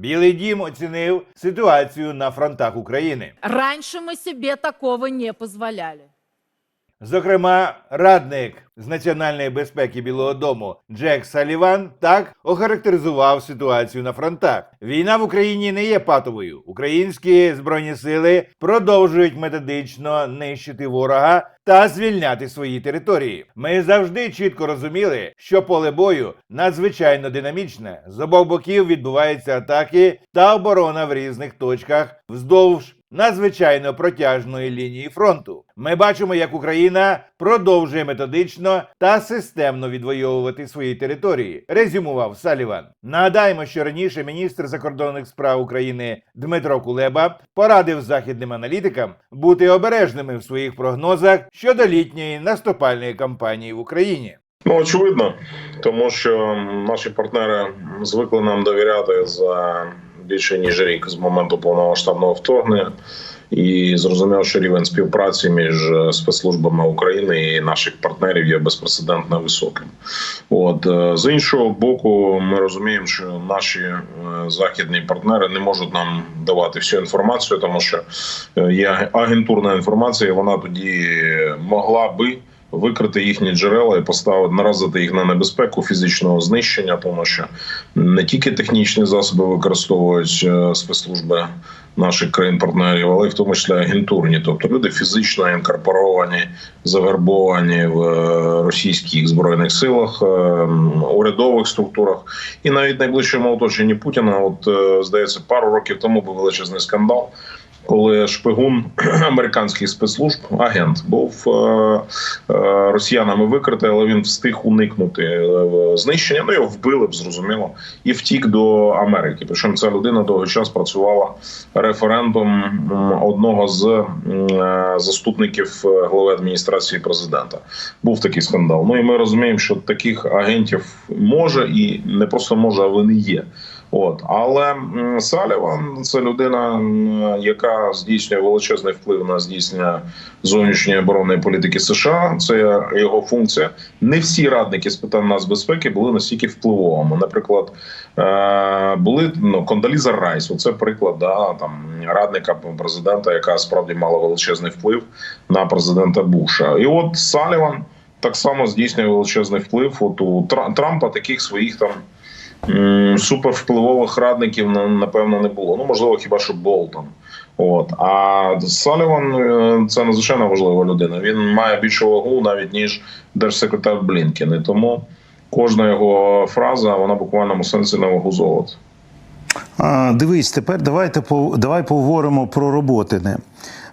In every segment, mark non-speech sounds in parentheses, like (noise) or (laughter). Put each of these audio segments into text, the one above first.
Білий дім оцінив ситуацію на фронтах України. Раньше ми собі такого не позволяли. Зокрема, радник з національної безпеки Білого Дому Джек Саліван так охарактеризував ситуацію на фронтах. Війна в Україні не є патовою. Українські збройні сили продовжують методично нищити ворога та звільняти свої території. Ми завжди чітко розуміли, що поле бою надзвичайно динамічне. З обох боків відбуваються атаки та оборона в різних точках вздовж надзвичайно протяжної лінії фронту. Ми бачимо, як Україна продовжує методично та системно відвоювати свої території, резюмував Саліван. Нагадаємо, що раніше міністр закордонних справ України Дмитро Кулеба порадив західним аналітикам бути обережними в своїх прогнозах щодо літньої наступальної кампанії в Україні. Ну, очевидно, тому що наші партнери звикли нам довіряти за більше ніж рік з моменту повномасштабного вторгнення. І зрозуміло, що рівень співпраці між е, спецслужбами України і наших партнерів є безпрецедентно високим. От е, з іншого боку, ми розуміємо, що наші е, західні партнери не можуть нам давати всю інформацію, тому що є агентурна інформація. Вона тоді могла би викрити їхні джерела і поставити наразити їх на небезпеку фізичного знищення, тому що не тільки технічні засоби використовують е, спецслужби наших країн-партнерів, але й в тому числі агентурні, тобто люди фізично інкорпоровані, завербовані в е, російських збройних силах, е, урядових структурах і навіть найближчому оточенні Путіна. От здається, пару років тому був величезний скандал. Коли шпигун (clears throat) американських спецслужб, агент, був е, е, росіянами викритий, але він встиг уникнути е, знищення. Ну його вбили б зрозуміло, і втік до Америки. Причому ця людина довгий час працювала референтом м, одного з заступників голови адміністрації президента. Був такий скандал. Ну і ми розуміємо, що таких агентів може і не просто може, а вони є. От але Саліван це людина, м, здійснює величезний вплив на здійснення зовнішньої оборонної політики США. Це його функція. Не всі радники з питань нацбезпеки були настільки впливовими. Наприклад, е, були ну Кондаліза Райс. Оце приклад да, там радника президента, яка справді мала величезний вплив на президента Буша. І от Саліван так само здійснює величезний вплив. От у Тра- Трампа таких своїх там. Супервпливових радників напевно не було. Ну можливо, хіба що Болтон. От а Саліван е, це надзвичайно важлива людина. Він має більшу вагу навіть ніж держсекретар Блінкен. І тому кожна його фраза вона в буквальному сенсі на вагу золота. Дивись, тепер давайте давай поговоримо про роботине.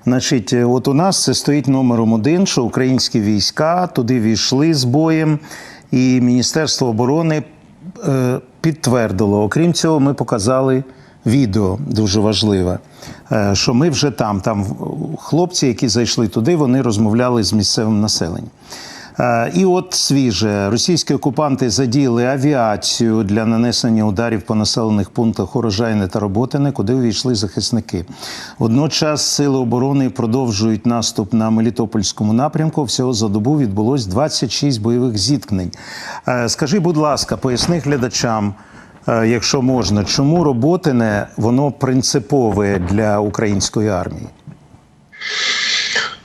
Значить, е, от у нас це стоїть номером один, що українські війська туди війшли з боєм, і Міністерство оборони е, підтвердило. Окрім цього, ми показали відео дуже важливе, е, що ми вже там. Там хлопці, які зайшли туди, вони розмовляли з місцевим населенням. Е, І от свіже російські окупанти задіяли авіацію для нанесення ударів по населених пунктах Урожайне та Роботине, куди увійшли захисники. Водночас сили оборони продовжують наступ на Мелітопольському напрямку. Всього за добу відбулось 26 бойових зіткнень. Е, Скажи, будь ласка, поясни глядачам. Е, Якщо можна, чому роботине воно принципове для української армії?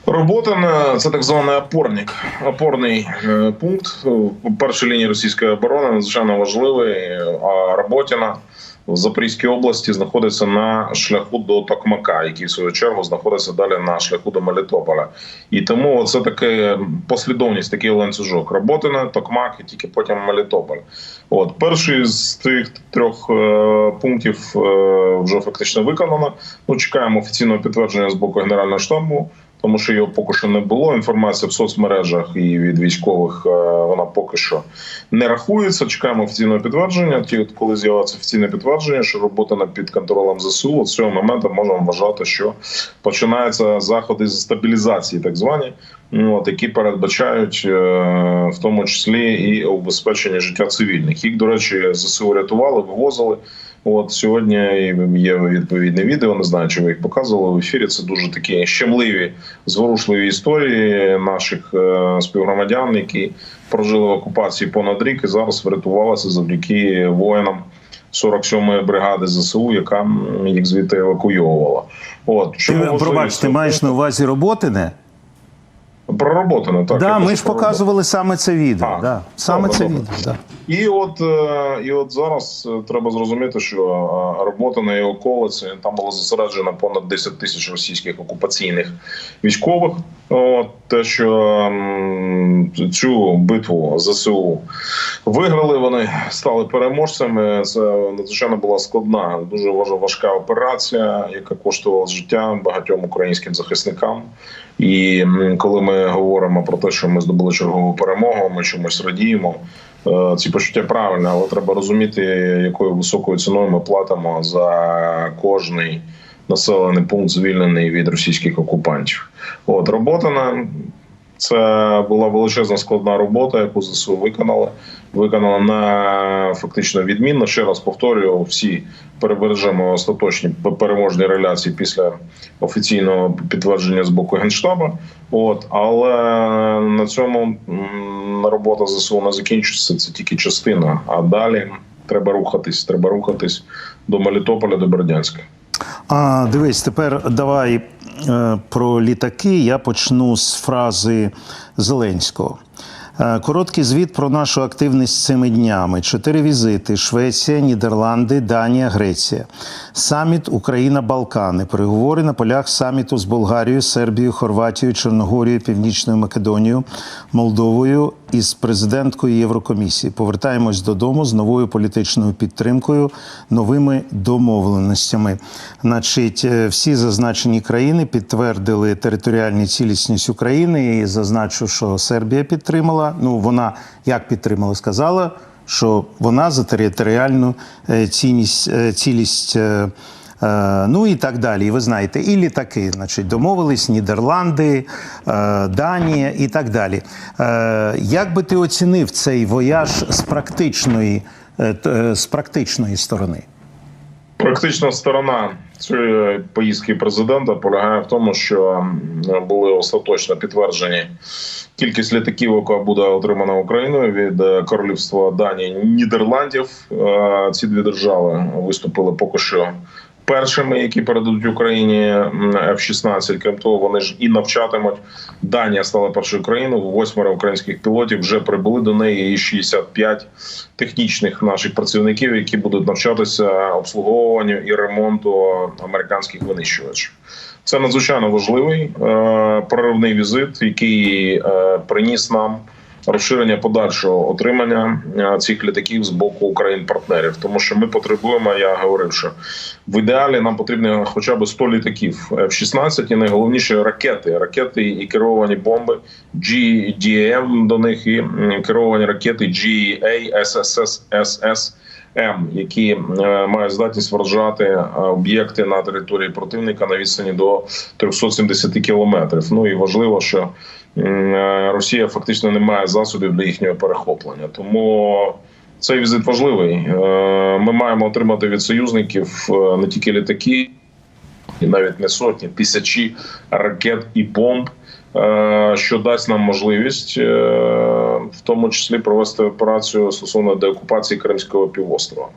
Робота на це так званий опорник, опорний е, пункт першої лінії російської оборони надзвичайно важливий. А Роботіна в Запорізькій області знаходиться на шляху до Токмака, який в свою чергу знаходиться далі на шляху до Мелітополя. І тому це таке послідовність, такий ланцюжок. Роботина, Токмак і тільки потім Мелітополь. От перший з тих трьох е, пунктів е, вже фактично виконано. Ну чекаємо офіційного підтвердження з боку генерального штабу тому що його поки що не було. Інформація в соцмережах і від військових е, вона поки що не рахується. Чекаємо офіційного підтвердження. Ті, коли з'явиться офіційне підтвердження, що робота на під контролем ЗСУ, з цього моменту можемо вважати, що починаються заходи з стабілізації, так звані. ну, От, які передбачають е, в тому числі і убезпечення життя цивільних. Їх, до речі, ЗСУ рятували, вивозили. От сьогодні є відповідне відео. Не знаю, чи ви їх показували в ефірі. Це дуже такі щемливі, зворушливі історії наших е, співгромадян, які прожили в окупації понад рік і зараз врятувалися завдяки воїнам 47-ї бригади ЗСУ, яка їх звідти евакуйовувала. От Ти, чому пробач, ти маєш на увазі роботине? пророботано так. да, ми ж про показували саме це відео. А, да. Саме добре, це добре. відео. Да. І от, е, і от зараз е, треба зрозуміти, що е, робота на його околиці там було зосереджено понад 10 тисяч російських окупаційних військових. От те, що цю битву ЗСУ виграли, вони стали переможцями. Це надзвичайно була складна, дуже важ- важка операція, яка коштувала життя багатьом українським захисникам. І коли ми говоримо про те, що ми здобули чергову перемогу, ми чомусь радіємо. Е, Ці почуття правильні, але треба розуміти, якою високою ціною ми платимо за кожний населений пункт, звільнений від російських окупантів. От робота на це була величезна складна робота, яку ЗСУ виконали. Виконала на фактично відмінно. Ще раз повторюю, всі перебережемо остаточні переможні реляції після офіційного підтвердження з боку генштабу. От але на цьому робота ЗСУ не закінчується. Це тільки частина. А далі треба рухатись. Треба рухатись до Мелітополя, до Бердянська. А, дивись, тепер давай про літаки. Я почну з фрази Зеленського. Е, Короткий звіт про нашу активність цими днями: чотири візити: Швеція, Нідерланди, Данія, Греція, саміт Україна, Балкани, переговори на полях саміту з Болгарією, Сербією, Хорватією, Чорногорією, Північною Македонією, Молдовою із президенткою Єврокомісії. Повертаємось додому з новою політичною підтримкою, новими домовленостями. Значить, е, всі зазначені країни підтвердили територіальну цілісність України. І зазначу, що Сербія підтримала. Ну вона як підтримала, сказала, що вона за територіальну е, цінність, е, цілість. Е, Ну і так далі. Ви знаєте, і літаки, значить, домовились Нідерланди, е, Данія і так далі. Е, Як би ти оцінив цей вояж з практичної, з практичної сторони? Практична сторона цієї поїздки президента полягає в тому, що були остаточно підтверджені кількість літаків, яка буде отримана Україною від королівства Данії Нідерландів. Ці дві держави виступили поки що. Першими, які передадуть Україні м, F-16, крім того, вони ж і навчатимуть. Данія стала першою країною. Восьмеро українських пілотів вже прибули до неї. І 65 технічних наших працівників, які будуть навчатися обслуговуванню і ремонту американських винищувачів. Це надзвичайно важливий е, проривний візит, який е, приніс нам розширення подальшого отримання е, цих літаків з боку Україн-партнерів, тому що ми потребуємо. Я говорив, що в ідеалі нам потрібно хоча б 100 літаків F-16 і найголовніше ракети, ракети і керовані бомби GDM до них і керовані ракети GA, SSS, М, які е, мають здатність вражати е, об'єкти на території противника на відстані до 370 кілометрів. Ну і важливо, що Росія фактично не має засобів для їхнього перехоплення. Тому цей візит важливий. Е, Ми маємо отримати від союзників е, не тільки літаки, і навіть не сотні, тисячі ракет і бомб. е, Що дасть нам можливість, е, в тому числі провести операцію стосовно деокупації Кримського півострова.